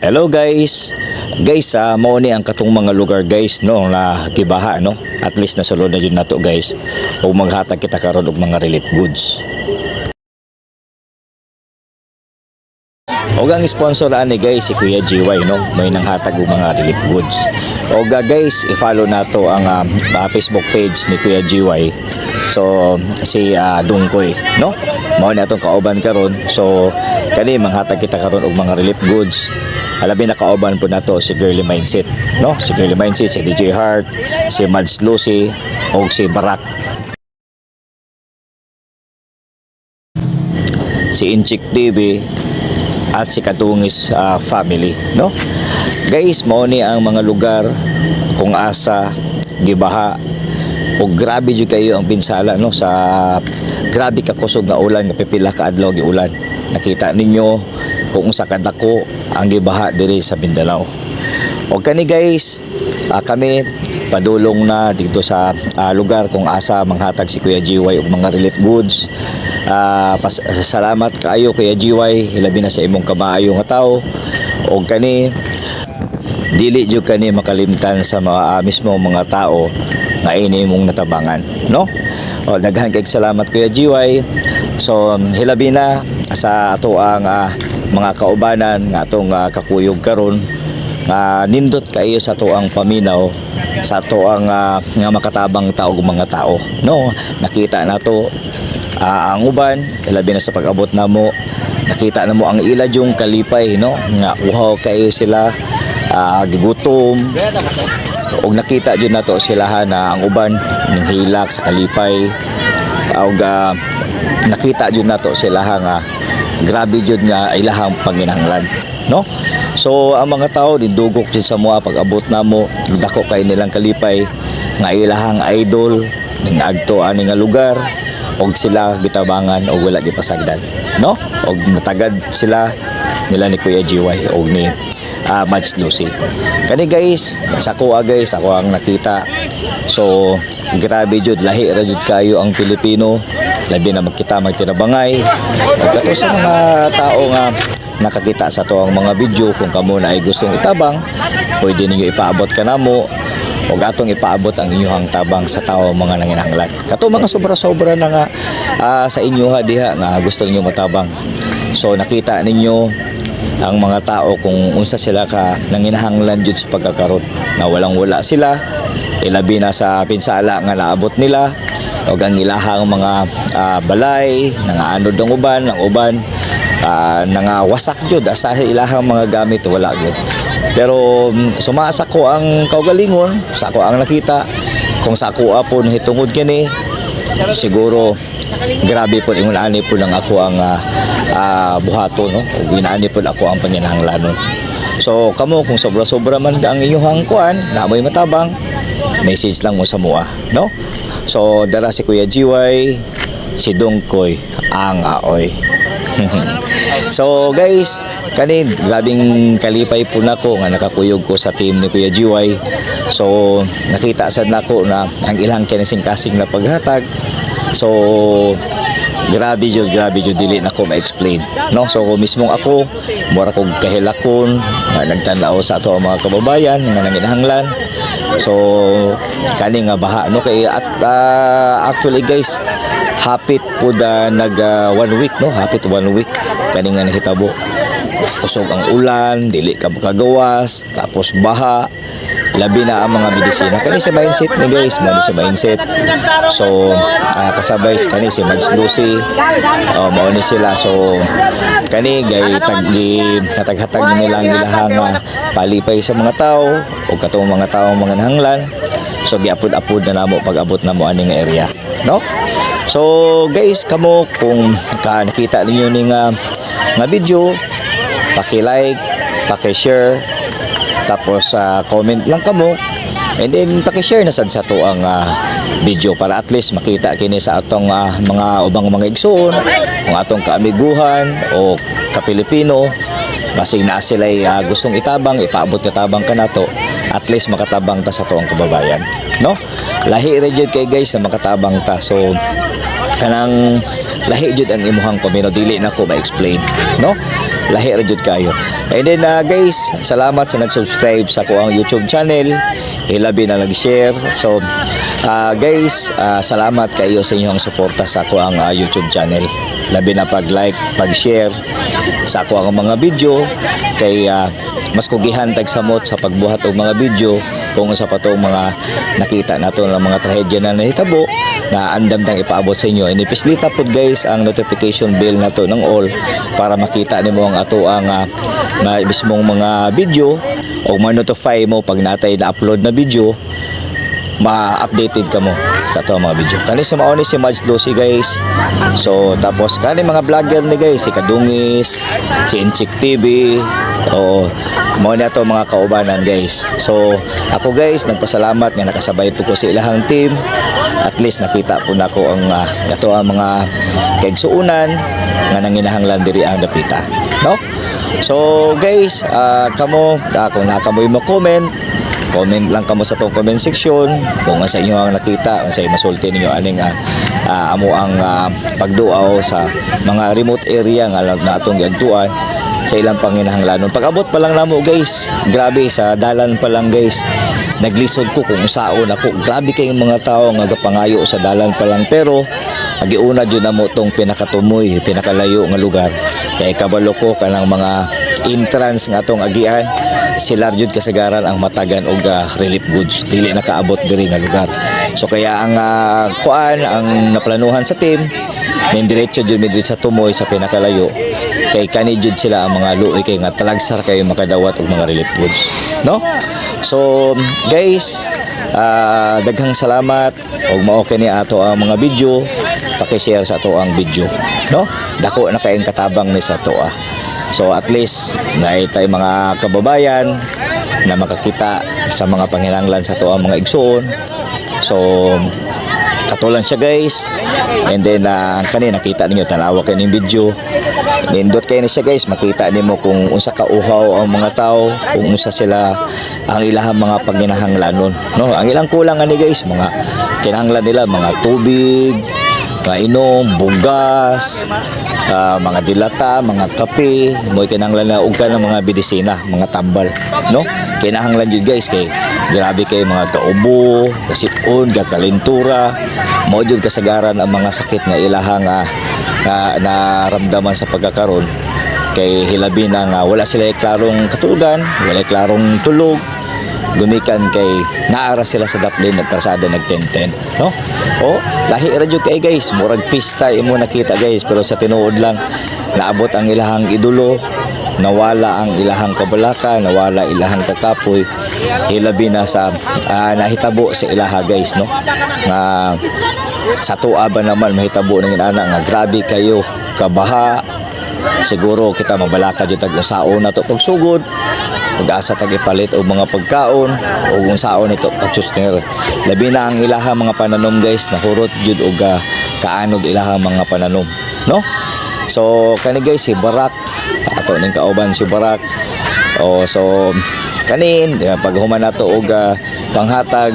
Hello guys. Guys, ah mao ni ang katong mga lugar guys no na gibaha no. At least nasulod na jud nato guys. Ug maghatag kita karon og mga relief goods. Og ang sponsor ani guys si Kuya GY no, may nanghatag og mga relief goods. Og guys, i-follow nato ang ah, Facebook page ni Kuya GY. So si ah, Dungkoy no. Mao ni atong kauban karon. So kani manghatag kita karon og mga relief goods. Alabi na kauban po nato si Girly Mindset no. Si Girly Mindset, si DJ Heart, si Mads Lucy og si Barak. si Inchik TV at si Katungis ah, family no? Guys mao ni ang mga lugar kung asa gibaha. O grabe jud kayo ang pinsala no? Sa grabe ka kusog nga ulan nga pipila ka adlaw gi ulan. Nakita ninyo kung sa kadako ang gibaha diri sa Mindanao o kani guys. Ah, kami padulong na dito sa ah, lugar kung asa manghatag si Kuya GY og mga relief goods. Ah, pas salamat kaayo Kuya GY hilabi na sa imong kamaayo nga tao. Og kani dili jud kani makalimtan sa mga ah, mismo mga tao nga ini mong natabangan no? O daghan kay salamat Kuya GY so hilabi na sa ato ang ah, mga kaubanan nga atong ah, kakuyog karon nga nindot kayo sa ato ang paminaw sa ato ang ah, nga makatabang tao mga tao. No nakita nato ah, ang uban labi na sa pag-abot namo nakita namo ang ila yung kalipay no? Nga uhaw kayo sila ah, gigutom. Og nakita jud nato sila ha na ang uban ning hilak sa kalipay. Og ah, nakita jud nato sila ha nga grabe jud nga ilahang panginahanglan no so ang mga tao didugok jud sa mga pag-abot namo dako kay nilang kalipay. Nga ilahang idol ning adto ani nga lugar. Og sila gitabangan og wala gipasagdan. No? Og natagad sila nila ni Kuya GY og ni uh, Mads Lucy. Kani guys sa kuha guys ako ang nakita. So grabe jud lahi ra jud kayo ang Pilipino. Labi na magkita magtinabangay. Kato sa mga tao nga nakakita sa to ang mga video kung kamo na ay gustong itabang pwede ninyo ipaabot ka namo o atong ipaabot ang inyong tabang sa tao mga nanginahanglan. Kato mga sobra-sobra na nga ah, sa inyo ha diha nga gusto niyo matabang. So nakita ninyo ang mga tao kung unsa sila ka nanginahanglan jud sa pagkakaroon na walang wala sila ilabi na sa pinsala nga naabot nila o ang ilahang mga ah, balay nangaanod ang uban ang uban ah, nangawasak jud asa ilahang mga gamit wala jud. Pero mm, sumasa ko ang kaugalingon sa ako ang nakita kung sa ako po hitungod kini siguro grabe po ingon ani po lang ako ang ah, ah, buhato no? Ug inaani po ako ang panginahanglanon so kamo kung sobra-sobra man ang inyong kuan na mo'y matabang message lang mo sa mua no? So dara si Kuya GY si Dongkoy ang aoy. So guys kanin grabing kalipay po nako nga nakakuyog ko sa team ni Kuya GY so nakita sad nako na ang ilang kinising kasing na paghatag. So grabe jud grabe jud dili nako ma-explain. No? So mismong ako mura kog kahilakon nga nagtanaw sa ato ang mga kababayan nga nanginahanglan. So kani nga baha no? Kay at ah, actually guys hapit po da nag ah, one week no? Hapit one week kani nga nahitabo. Kusog ang ulan dili ka makagawas tapos baha labi na ang mga medisina kani sa mindset ni guys mali sa mindset so ah, kasabay si kani si Mads Lucy. Oh, mao ni sila. So kani gay taggi hatag-hatag nila ang ilahang ah, palipay sa mga tao o katong mga tao mga nahanglan. So giapod-apod na namo pag-abot na mo ani nga area. No? So guys kamo kung ka nakita ninyo ni nga nga video paki-like paki-share Tapos sa comment lang kamo and then paki-share na sad sa to ang ah, video para at least makita kini sa atong ah, mga ubang mga igsoon, ang atong kaamiguhan o kapilipino. Kasi na sila gustong itabang, ipaabot ka tabang ka nato at least makatabang ta sa tuong kababayan no? Lahi ra kay guys na makatabang ta. So kanang lahi jud ang imuhang pamino. Dili na ko ma-explain no lahi ra jud kayo. And then uh, guys salamat sa nag-subscribe sa ko ang YouTube channel. Ilabi na nag-share. So uh, guys uh, salamat kayo sa inyong suporta sa ko ang uh, YouTube channel. Labi na pag-like pag-share sa ako ang mga video. Kay uh, mas kugihan tag samot sa pagbuhat og mga video kung sa pato mga nakita nato ng mga trahedya na nahitabo na andam tang ipaabot sa inyo. And ipislita pod guys ang notification bell nato ng all para makita nimo ang ato ang uh, na mismong mga video. O ma-notify mo pag natay na-upload na video ma-updated ka mo sa to mga video. Kani sa mauni si Mads Lucy guys. So tapos kani mga vlogger ni guys si Kadungis, si Inchik TV, o mo na to mga kaubanan guys. So ako guys nagpasalamat nga nakasabay po ko sa ilahang team. At least nakita po na ko ang uh, ato ang mga kaigsuunan nga nanginahanglan diri ang dapita. No? So guys, uh, kamo uh, kung nakamoy mo comment comment lang kamo sa tong comment section. Kung sa inyo ang nakita kung sa masulti ninyo aning uh, amo ang uh, pagduaw sa mga remote area nga natong giadtuan sa ilang panginahanglanon. Pag-abot pa lang namo guys. Grabe sa dalan pa lang guys. Naglisod ko kung saon ako. Grabe kayong mga tao nga gapangayo sa dalan pa lang. Pero nagiuna jud namo tong pinakatumoy pinakalayo nga lugar. Kay kabalo ko kanang mga entrance nga tong agian. Sila jud kasagaran ang matagan og uh, relief goods. Dili nakaabot diri nga lugar. So kaya ang uh, kuan ang naplanuhan sa team may diretso jud mi diri sa tumoy sa pinakalayo. Kay kani sila ang mga luoy kay nga talagsar kayo makadawat og mga relief goods. No? So guys uh, daghang salamat. Og mao kini ato ang mga video. Paki-share sa ato ang video. No? Dako na kayong katabang ni sa to ah. So at least na tay mga kababayan na makakita sa mga panginanglan sa to ang mga igsoon. So katulang siya guys. And then uh, kani nakita ninyo tanawa kayo ng video. Nindot kayo ni siya guys, makita nimo kung unsa ka uhaw ang mga tao, kung unsa sila ang ilahang mga panginahanglanon. No, ang ilang kulang ani guys, mga kinahanglan nila mga tubig, kainom, bugas, ah, mga dilata, mga kape, mo kinahanglan na og ng mga bidisina, mga tambal, no? Kinahanglan jud guys kay grabe kay mga kaubo, kasipon, kakalintura, mo jud kasagaran ang mga sakit nga ilahang ah, na naramdaman sa pagkakaroon. Kay hilabi na nga wala sila klarong katugan, wala klarong tulog, gumikan kay naara sila sa daplin nagkarsada nagtenten no? O lahi ra jud kay guys murag pista imo nakita guys pero sa tinuod lang naabot ang ilahang idolo nawala ang ilahang kabalaka nawala ilahang kakapoy. Hilabi na sa ah, nahitabo sa ilaha guys no? Nga sa tuwa ba naman mahitabo ng inana nga grabe kayo kabaha. Siguro kita mabalaka jud tag usaon na to pagsugod pag-asa tag ipalit og mga pagkaon o kung saon ito pagsuster labi na ang ilaha mga pananom guys nahurot jud og uh, kaanog ilaha mga pananom no so kani guys si Barak. Ato ning kauban si Barak. O so kanin pag human nato og uh, panghatag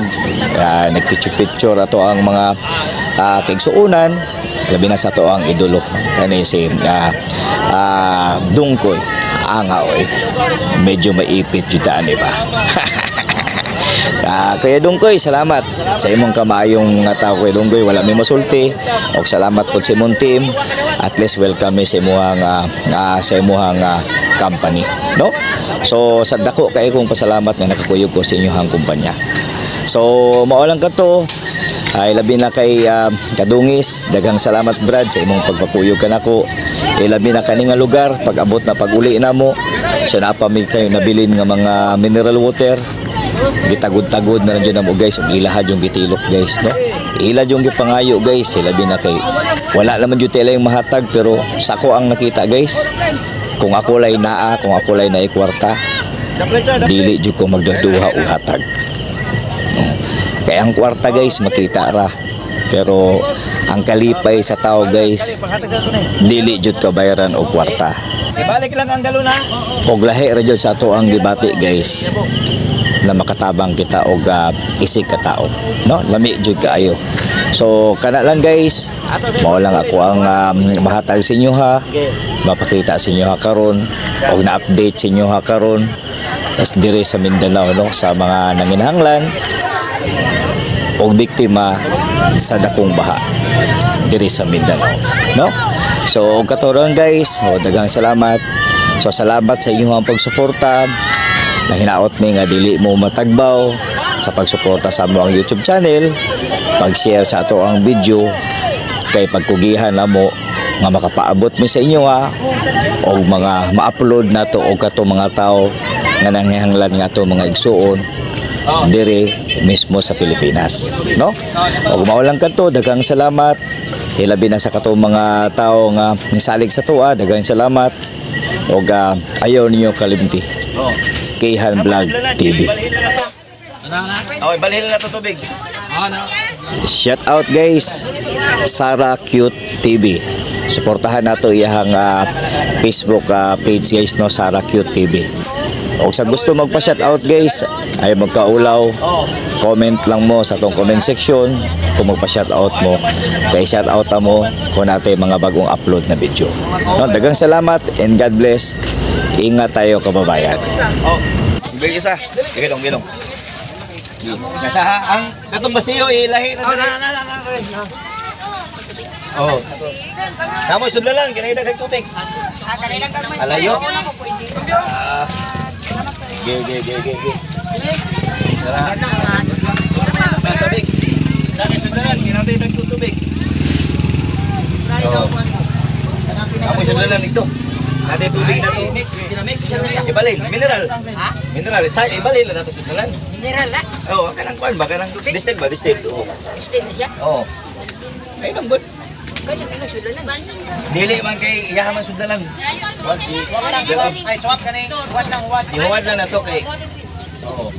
uh, nagpicture-picture ato ang mga uh, kigsuunan labi na sa to ang idolo. Kani si uh, uh, dungkoy. Anga oy medyo maipit jud taan ba Ah, Kuya Dungkoy, salamat sa imong kamayong nga tao Kuya Dungkoy, wala may masulti. O salamat po sa imong team. At least welcome sa imong ah, ah, sa imong ah, company, no? So sa dako kay kong pasalamat nga nakakuyog ko sa inyong kumpanya. So mao lang kato ay labi na kay ah, Kadungis daghang salamat Brad sa imong pagpakuyog kanako Eh, labi na kani nga lugar pag abot na pag uli na mo siya na pa may kayo nabilin nga mga mineral water gitagod-tagod na lang dyan mo guys. Ug ilahad yung gitilok guys no? Ilad yung gipangayo guys. Sila na kay wala naman yung tela yung mahatag pero sako ang nakita guys. Kung ako lay naa kung ako lay naikwarta dili jud ko magduduha og hatag. Kaya ang kwarta guys makita ra. Pero ang kalipay sa tao guys dili jud ka bayaran og kwarta. Ibalik lang ang galon ha. og lahi ra jud sa ato ang gibati guys na makatabang kita og ah, isig ka tao. No? Lami jud kaayo so kana lang guys mao lang ako ang um, mahatag sa inyo ha. Mapakita sa inyo ha karon. Og na-update sa inyo ha karon. As dire sa Mindanao no? Sa mga nanginhanglan og biktima sa dakong baha diri sa Mindanao no? So og katuron guys. O daghang salamat. So salamat sa inyong pagsuporta. Na hinaot mi nga dili mo matagbaw sa pagsuporta sa among YouTube channel. Pag-share sa ato ang video kay pagkugihan na mo nga makapaabot mi sa inyo ha? O mga ma-upload na to o kato mga tao nga nanghihanglan nga to mga igsuon dire mismo sa Pilipinas no? Og mao lang kadto daghang salamat. Ilabi na sa kato mga tao nga nisalig sa tuwa daghang salamat. Og ah, ayaw ninyo kalimti. Oh. Kihan Vlog TV Okay, balhin na to tubig. Shout out guys. Sara Cute TV Suportahan nato iyang ah, Facebook ah, page guys no? Sara Cute TV O sa gusto magpa shout out guys ay magkaulaw. Comment lang mo sa tong comment section. Kung magpa shout out mo kay shout out mo kung natin mga bagong upload na video. No, dagang salamat and God bless. Ingat tayo kababayan. Oh. Bigay isa. Gilong, gilong. Nasa ha, ang katong basiyo ilahi na. Oh, na, na, na, na. Oh. Tamo sudla lang, kinay daghang tubig. Alayo. Ah. Ge, ge, ge, ge, ge. Tara. Tubig. Dahil sudla lang, kinay daghang tubig. Oh. Tamo sudla lang dito. Natin tubig na to. Ibalin, mineral. Ha? Mineral, sa ibalin na nato sudlan. Mineral la. Oo, oh, kanang kuan ba kanang distilled ba distilled? Oo. Na siya. Oo. Ay na lang. Dili man kay iyaha man sudlan. Ay, swap ka na yung what lang what. Ihuwad na na to kay. Oo.